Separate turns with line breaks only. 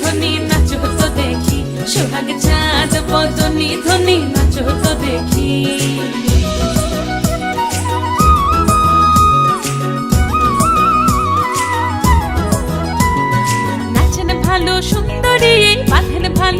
ধ্বনি নাচ তো দেখি। সোহাগ চাঁদ বদনি ধ্বনি নাচ তো দেখি। নাচেন ভালো সুন্দরী, বাঁধেন ভালো